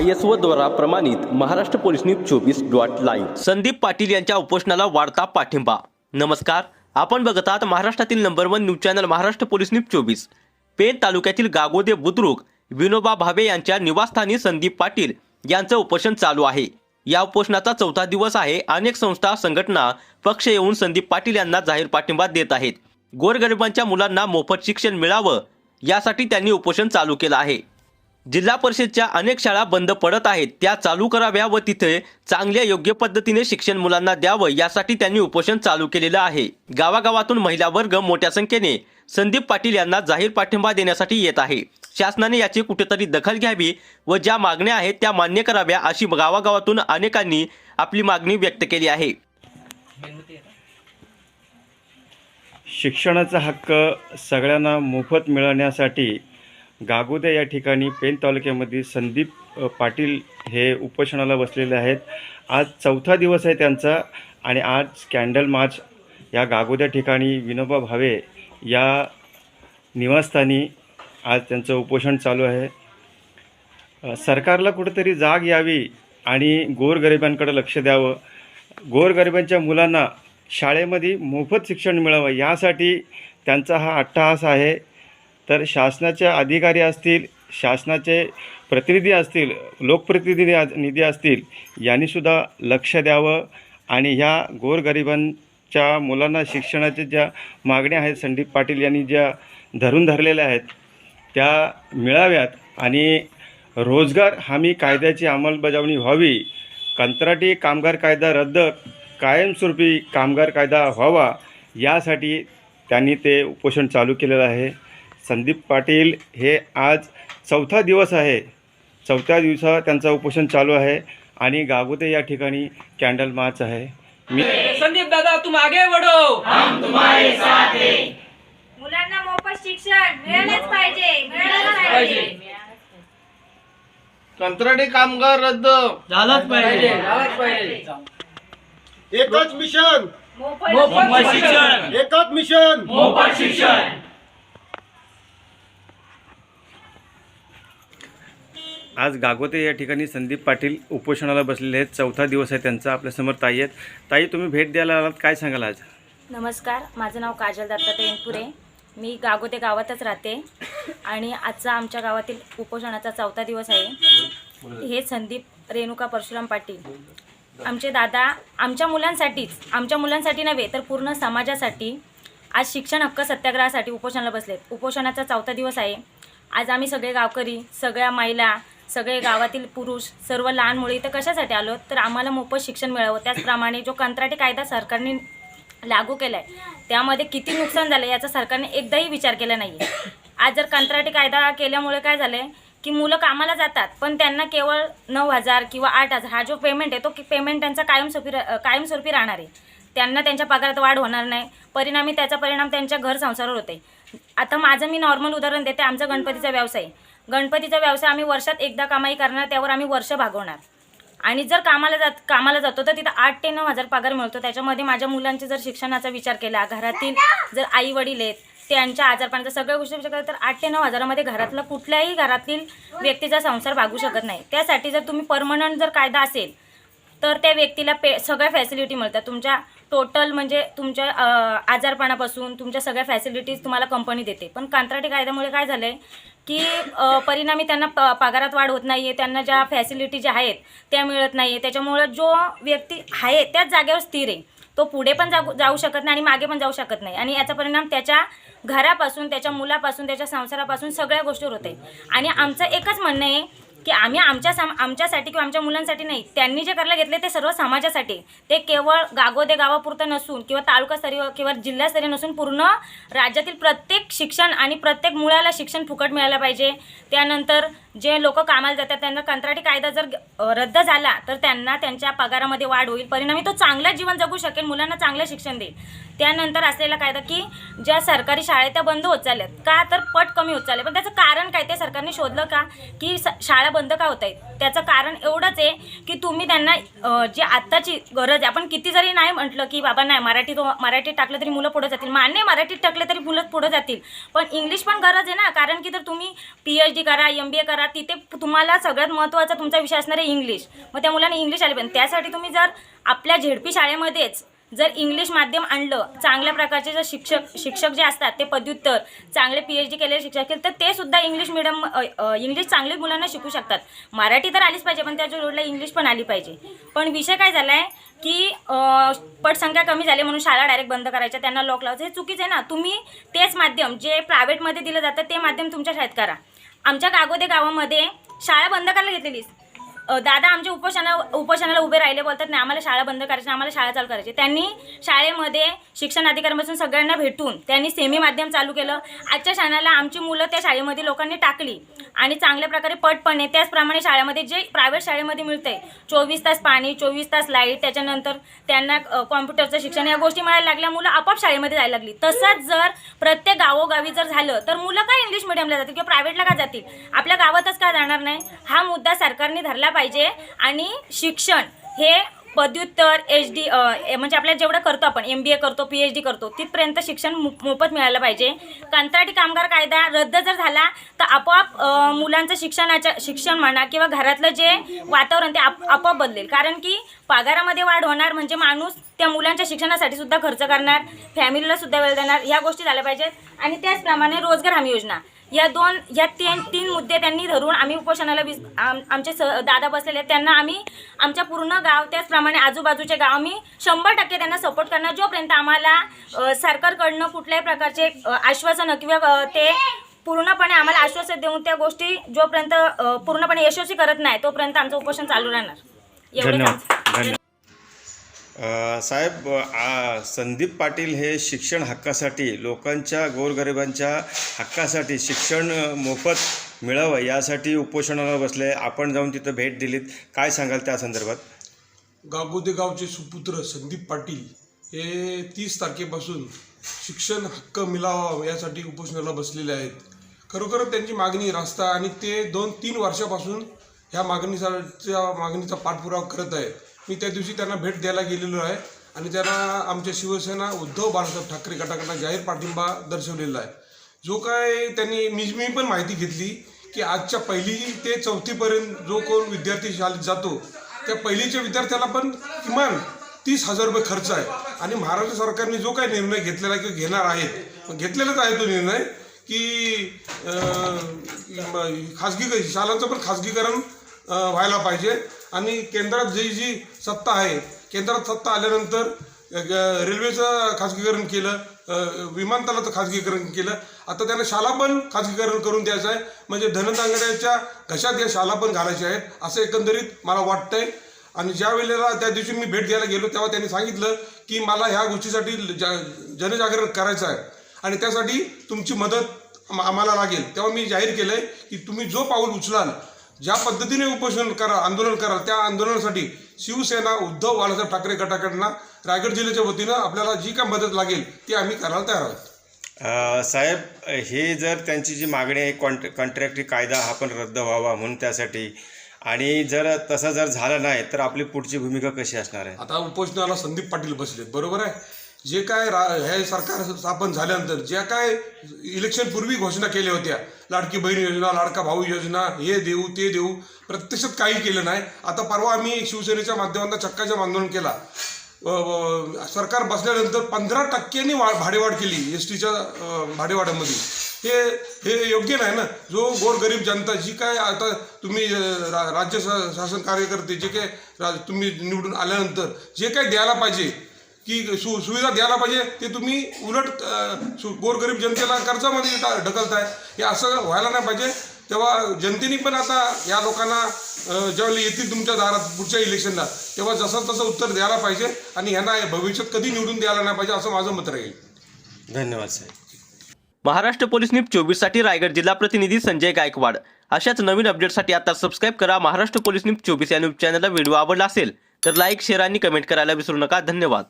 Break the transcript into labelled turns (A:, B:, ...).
A: I S O द्वारा प्रमाणित Maharashtra police news चोवीस डॉट लाईव्ह. संदीप पाटील यांच्या उपोषणाला वाढता पाठिंबा. नमस्कार आपण बघत आहात महाराष्ट्रातील number one news channel Maharashtra police news चोवीस. पेण तालुक्यातील गागोदे बुद्रुक विनोबा भावे यांच्या निवासस्थानी संदीप पाटील यांचं उपोषण चालू आहे. या उपोषणाचा चौथा दिवस आहे. अनेक संस्था संघटना पक्ष येऊन संदीप पाटील यांना जाहीर पाठिंबा देत आहेत. गोरगरिबांच्या मुलांना मोफत शिक्षण मिळावं यासाठी त्यांनी उपोषण चालू केलं आहे. जिल्हा परिषदच्या अनेक शाळा बंद पडत आहेत. त्या चालू कराव्या व तिथे चांगल्या योग्य पद्धतीने शिक्षण मुलांना द्यावं यासाठी त्यांनी उपोषण चालू केलेलं आहे. गावागावातून महिला वर्ग मोठ्या संख्येने संदीप पाटील यांना जाहीर पाठिंबा देण्यासाठी येत आहे. शासनाने याची कुठेतरी दखल घ्यावी व ज्या मागण्या आहेत त्या मान्य कराव्या अशी गावागावातून अनेकांनी आपली मागणी व्यक्त केली आहे.
B: शिक्षणाचा हक्क सगळ्यांना मोफत मिळवण्यासाठी गागोद्या या ठिकाणी पेन तालुक्यामध्ये संदीप पाटील हे उपोषणाला बसलेले आहेत. आज चौथा दिवस आहे त्यांचा आणि आज कॅन्डल मार्च. या गागोद्या ठिकाणी विनोबा भावे या निवासस्थानी आज त्यांचं उपोषण चालू आहे. सरकारला कुठेतरी जाग यावी आणि गोरगरिबांकडे लक्ष द्यावं. गोरगरिबांच्या मुलांना शाळेमध्ये मोफत शिक्षण मिळावं यासाठी त्यांचा हा अट्टहास आहे. तर शासनाचे अधिकारी असतील शासनाचे प्रतिनिधी असतील लोकप्रतिनिधी निधी असतील यांनीसुद्धा लक्ष द्यावं आणि ह्या गोरगरिबांच्या मुलांना शिक्षणाच्या ज्या मागण्या आहेत संदीप पाटील यांनी ज्या धरून धरलेल्या आहेत त्या मिळाव्यात आणि रोजगार हमी कायद्याची अंमलबजावणी व्हावी. कंत्राटी कामगार कायदा रद्द कायमस्वरूपी कामगार कायदा व्हावा यासाठी त्यांनी ते उपोषण चालू केलेलं आहे. संदीप पाटील हे आज चौथा दिवस आहे. चौथ्या दिवसा त्यांचं उपोषण चालू आहे आणि गागोते या ठिकाणी कॅन्डल मार्च आहे. मी
C: संदीप दादा तुम आगे बढ़ो
D: मुलांना मोफत शिक्षण मिळालंच पाहिजे मिळालंच पाहिजे.
E: कंत्राटी कामगार रद्द.
C: झालंच पाहिजे. झालंच पाहिजे.
E: एकच मिशन.
D: मोफत
C: मोफत शिक्षण.
E: एकच मिशन.
C: मोफत शिक्षण.
B: आज गागोते या ठिकाणी संदीप पाटील उपोषणाला बसलेले आहेत. चौथा दिवस आहे त्यांचा. आपल्यासमोर ताई आहेत. ताई तुम्ही भेट द्यायला आलात. काय सांगाल आज?
F: नमस्कार. माझं नाव काजल दत्तात्रय तेनपुरे मी गागोते गावातच राहते. आणि आजचा आमच्या गावातील उपोषणाचा चौथा दिवस आहे. हे संदीप रेणुका परशुराम पाटील. आमचे दादा आमच्या मुलांसाठीच आमच्या मुलांसाठी नव्हे तर पूर्ण समाजासाठी आज शिक्षण हक्क सत्याग्रहासाठी उपोषणाला बसलेत. उपोषणाचा चौथा दिवस आहे. आज आम्ही सगळे गावकरी सगळ्या महिला सगळे गावातील पुरुष सर्व लहान मुळे इथं कशासाठी आलो? तर आम्हाला मोफत शिक्षण मिळावं. त्याचप्रमाणे जो कंत्राटी कायदा सरकारने लागू केला आहे त्यामध्ये किती नुकसान झालं याचा सरकारने एकदाही विचार केला नाही आहे आज जर कंत्राटी कायदा केल्यामुळे काय झालं आहे की मुलं कामाला जातात पण त्यांना केवळ नऊ हजार किंवा आठ हजार हा जो पेमेंट आहे तो पेमेंट त्यांचा कायमस्वरूपी कायमस्वरूपी राहणार आहे. त्यांना त्यांच्या पगारात वाढ होणार नाही. परिणामी त्याचा परिणाम त्यांच्या घर संसारावर होते आता माझं मी नॉर्मल उदाहरण देते आमचा गणपतीचा व्यवसाय. आहे. गणपतीचा व्यवसाय आम्ही वर्षात एकदा कमाई करणार त्यावर आम्ही वर्ष भागवणार. आणि जर कामाला जात कामाला जातो तर तिथं आठ ते नऊ हजार पगार मिळतो. त्याच्यामध्ये माझ्या मुलांचे जर शिक्षणाचा विचार केला घरातील जर आई वडील आहेत त्यांच्या आजारपणाचा सगळ्या गोष्टी विचार केला तर आठ ते नऊ हजारामध्ये घरातला कुठल्याही घरातील व्यक्तीचा संसार भागू शकत नाही. त्यासाठी जर तुम्ही परमनंट जर कायदा असेल तर त्या व्यक्तीला पे सगळ्या फॅसिलिटी मिळतात. तुमच्या टोटल म्हणजे तुमच्या आजारपणापासून तुमच्या सगळ्या फॅसिलिटीज तुम्हाला कंपनी देते. पण कंत्राटी कायद्यामुळे काय झालं आहे की परिणामी त्यांना प पगारात वाढ होत नाही आहे त्यांना ज्या फॅसिलिटी ज्या आहेत त्या मिळत नाही आहे त्याच्यामुळं जो व्यक्ती आहे त्याच जागेवर स्थिर आहे. तो पुढे पण जाऊ जाऊ शकत नाही आणि मागे पण जाऊ शकत नाही. आणि याचा परिणाम त्याच्या घरापासून त्याच्या मुलापासून त्याच्या संसारापासून सगळ्या गोष्टीवर होते आणि आमचं एकच म्हणणं आहे की आम्ही आमच्या सम आमच्यासाठी किंवा आमच्या मुलांसाठी नाही त्यांनी जे करायला घेतले ते सर्व समाजासाठी. ते केवळ गागोदे गावापुरतं नसून किंवा तालुकास्तरीय किंवा जिल्हास्तरीय नसून पूर्ण राज्यातील प्रत्येक शिक्षण आणि प्रत्येक मुलाला शिक्षण फुकट मिळायला पाहिजे. त्यानंतर जे लोक कामाला जातात त्यांना कंत्राटी कायदा जर रद्द झाला तर त्यांना त्यांच्या पगारामध्ये वाढ होईल. परिणामी तो चांगलं जीवन जगू शकेल मुलांना चांगलं शिक्षण देईल. त्यानंतर असलेला कायदा की ज्या सरकारी शाळेत आहेत त्या बंद होत चालल्यात का तर पट कमी होत चालले पण काय ते सरकारने शोधलं का की शाळा बंद का होत आहेत? त्याचं कारण एवढंच आहे की तुम्ही त्यांना जे जी आत्ताची गरज आहे आपण किती जरी नाही म्हटलं की बाबा नाही मराठी तो मराठीत टाकलं तरी मुलं पुढे जातील. मान्य मराठीत टाकलं तरी मुलं पुढे जातील. पण इंग्लिश पण गरज आहे ना कारण की जर तुम्ही पी एच डी करा एम बी ए करा तिथे तुम्हाला सगळ्यात महत्त्वाचा तुमचा विषय असणार आहे इंग्लिश. मग त्या मुलांना इंग्लिश आले पण त्यासाठी तुम्ही जर आपल्या झेडपी शाळेमध्येच जर इंग्लिश माध्यम आणलं चांगल्या प्रकारचे जर शिक्षक शिक्षक जे असतात ते पदव्युत्तर चांगले पी एच डी केलेले शिक्षक असतील तर ते सुद्धा इंग्लिश मिडियम इंग्लिश चांगले मुलांना शिकू शकतात. मराठी तर आलीच पाहिजे पण त्याच्या रोडला इंग्लिश पण आली पाहिजे. पण विषय काय झाला आहे की पटसंख्या कमी झाली म्हणून शाळा डायरेक्ट बंद करायच्या त्यांना लॉक लावायचं हे चुकीचं आहे ना. तुम्ही तेच माध्यम जे प्रायव्हेटमध्ये दिलं जातं ते माध्यम तुमच्या शाळेत करा. आमच्या गागोदे गावामध्ये शाळा बंद करायला घेतलेली दादा आमच्या उपोषणा उपोषणाला उभे राहिले बोलतात नाही आम्हाला शाळा बंद करायची आम्हाला शाळा चालू करायची. त्यांनी शाळेमध्ये शिक्षण अधिकाऱ्यांपासून सगळ्यांना भेटून त्यांनी सेमी माध्यम चालू केलं. आजच्या शाळेला आमची मुलं त्या शाळेमध्ये लोकांनी टाकली आणि चांगल्या प्रकारे पटपणे त्याचप्रमाणे शाळेमध्ये जे प्रायव्हेट शाळेमध्ये मिळते चोवीस तास पाणी चोवीस तास लाइट त्याच्यानंतर त्यांना कॉम्प्युटरचं शिक्षण या गोष्टी मिळायला लागल्या. मुलं आपोआप शाळेमध्ये जायला लागली. तसंच जर प्रत्येक गावोगावी जर झालं तर मुलं काय इंग्लिश मिडियमला जातील किंवा प्रायव्हेटला का जातील? आपल्या गावातच का जाणार नाही? हा मुद्दा सरकारने धरला पाहिजे आणि शिक्षण हे पदव्युत्तर एच डी म्हणजे आपल्याला जेवढं करतो आपण एम बी ए करतो पी एच डी करतो तिथपर्यंत शिक्षण मो- मोफत मिळालं पाहिजे. कंत्राटी कामगार कायदा रद्द जर झाला तर आपोआप मुलांचं शिक्षणाच्या शिक्षण म्हणा किंवा घरातलं जे वातावरण ते आप आपोआप बदलेल. कारण की पगारामध्ये वाढ होणार म्हणजे माणूस त्या मुलांच्या शिक्षणासाठी सुद्धा खर्च करणार फॅमिलीला सुद्धा वेळ देणार ह्या गोष्टी झाल्या पाहिजेत. आणि त्याचप्रमाणे रोजगार हमी योजना. या दोन या तीन तीन मुद्दे त्यांनी धरून आम्ही उपोषणाला विस आम- आमचे स दादा बसलेले आहेत. त्यांना आम्ही आमच्या पूर्ण गाव त्याचप्रमाणे आजूबाजूचे गाव आम्ही शंभर टक्के त्यांना सपोर्ट करणार. जोपर्यंत आम्हाला सरकारकडनं कुठल्याही प्रकारचे आश्वासनं किंवा ते पूर्णपणे आम्हाला आश्वासन देऊन त्या गोष्टी जोपर्यंत पूर्णपणे यशस्वी करत नाही तोपर्यंत आमचं उपोषण चालू राहणार. एवढंच
B: धन्यवाद
F: आमचं-
B: धन्यवाद अ, साहेब आ, संदीप पाटील हे शिक्षण हक्कासाठी लोकांच्या गोरगरिबांच्या हक्कासाठी शिक्षण मोफत मिळावं यासाठी उपोषणाला बसले. आपण जाऊन तिथं भेट दिलीत. काय सांगाल त्या संदर्भात?
G: गागोदे गावचे सुपुत्र संदीप पाटील हे तीस तारखेपासून शिक्षण हक्क मिळावा यासाठी उपोषणाला बसलेले आहेत. खरोखर त्यांची मागणी रास्ता आणि ते दोन तीन वर्षापासून ह्या मागणीचा मागणीचा पाठपुरावा करत आहे मी त्या दिवशी त्यांना भेट द्यायला गेलेलो आहे आणि त्यांना आमच्या शिवसेना उद्धव बाळासाहेब ठाकरे गटाकडनं जाहीर पाठिंबा दर्शवलेला आहे. जो काय त्यांनी मी मी पण माहिती घेतली की आजच्या पहिली ते चौथीपर्यंत जो कोण विद्यार्थी शाळेत जातो त्या पहिलीच्या विद्यार्थ्याला पण किमान तीस हजार रुपये खर्च आहे. आणि महाराष्ट्र सरकारने जो काही निर्णय घेतलेला आहे किंवा घेणार आहेत मग घेतलेलाच आहे तो निर्णय की खाजगी शाळांचं पण खाजगीकरण व्हायला पाहिजे. आणि केंद्रात जी जी सत्ता आहे केंद्रात सत्ता आल्यानंतर रेल्वेचं खाजगीकरण केलं विमानतळाचं खाजगीकरण केलं. आता त्यांना शाला पण खाजगीकरण करून द्यायचं आहे. म्हणजे धनदांगड्याच्या घशात या शाळा पण घालायच्या आहेत असं एकंदरीत मला वाटतंय. आणि ज्या वेळेला त्या दिवशी मी भेट द्यायला गेलो तेव्हा त्यांनी सांगितलं की मला ह्या गोष्टीसाठी जनजागरण करायचं आहे. आणि त्यासाठी तुमची मदत आम्हाला लागेल. तेव्हा मी जाहीर केलं आहे की तुम्ही जो पाऊल उचलाल ज्या पद्धतीने उपोषण करा आंदोलन कराल त्या आंदोलनासाठी शिवसेना उद्धव बाळासाहेब ठाकरे गटाकडनं रायगड जिल्ह्याच्या वतीनं आपल्याला जी काय मदत लागेल ती आम्ही करायला तयार आहोत.
B: साहेब हे जर त्यांची जी मागणी आहे कॉन्ट्र कॉन्ट्रॅक्टरी कायदा हा पण रद्द व्हावा म्हणून त्यासाठी. आणि जर तसं जर झालं नाही तर आपली पुढची भूमिका कशी असणार आहे?
G: आता उपोषणाला संदीप पाटील बसलेत बरोबर आहे? जे काय रा हे सरकार स्थापन झाल्यानंतर ज्या काय इलेक्शन पूर्वी घोषणा केल्या होत्या लाडकी बहीण योजना लाडका भाऊ योजना हे देऊ ते देऊ प्रत्यक्षात काही केलं नाही. आता परवा आम्ही शिवसेनेच्या माध्यमांना चक्काच्या आंदोलन केला. सरकार बसल्यानंतर पंधरा टक्क्यांनी वा भाडेवाढ केली एस टीच्या भाडेवाढामध्ये. हे हे योग्य नाही ना? जो गोरगरीब जनता जी काय आता तुम्ही रा- राज्य शा- शासन कार्यकर्ते जे काय रा- तुम्ही निवडून आल्यानंतर जे काय द्यायला पाहिजे की सु सुविधा द्यायला पाहिजे ते तुम्ही उलट गोरगरीब जनतेला कर्जामध्ये ढकलताय. हे असं व्हायला नाही पाहिजे. तेव्हा जनतेने पण आता या लोकांना ज्यावेळी येतील तुमच्या दारात पुढच्या इलेक्शनला तेव्हा जसं तसं उत्तर द्यायला पाहिजे आणि यांना भविष्यात कधी निवडून द्यायला नाही पाहिजे असं माझं मत राहील.
B: धन्यवाद साहेब.
A: महाराष्ट्र पोलीस न्यूज चोवीससाठी रायगड जिल्हा प्रतिनिधी संजय गायकवाड. अशाच नवीन अपडेटसाठी आता सबस्क्राईब करा महाराष्ट्र पोलीस न्यूज चोवीस या न्यूज चॅनलला. व्हिडिओ आवडला असेल तर लाईक शेअर आणि कमेंट करायला विसरू नका. धन्यवाद.